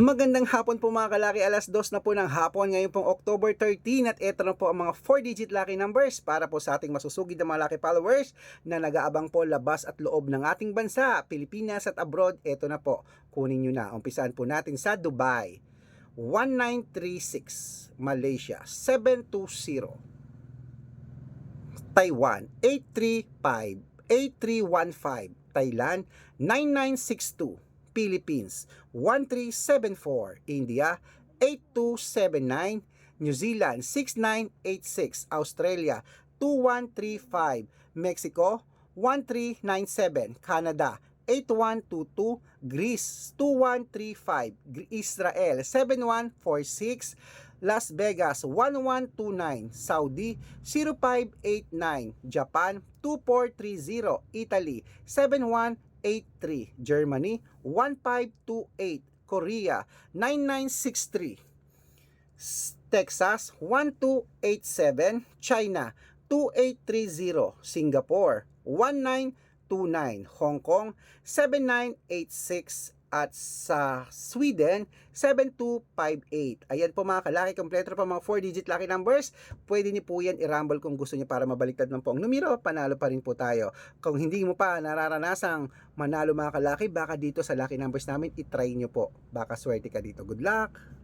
Magandang hapon po mga kalaki, alas 2 na po ng hapon. Ngayon pong October 13 at ito na po ang mga 4-digit lucky numbers para po sa ating masusugid na mga lucky followers na nag-aabang po labas at loob ng ating bansa, Pilipinas at abroad. Ito na po, kunin nyo na. Umpisaan po natin sa Dubai, 1936, Malaysia, 720, Taiwan, 835, 8315, Thailand, 9962, Philippines 1374, India 8279, New Zealand 6986, Australia 2135, Mexico 1397, Canada 8122, Greece 2135, Gr- Israel 7146, Las Vegas 1129, Saudi 0589, Japan 2430, Italy 7183, Germany 1528, Korea 9963, S- Texas 1287, China 2830, Singapore 1929, Hong Kong 7986 at sa Sweden 7258. Ayan po mga kalaki, kompleto po mga 4-digit lucky numbers. Pwede niyo po yan i-rumble kung gusto niyo para mabaliktad man po ang numero, panalo pa rin po tayo. Kung hindi mo pa nararanasang manalo mga kalaki, baka dito sa lucky numbers namin, itry niyo po. Baka swerte ka dito. Good luck!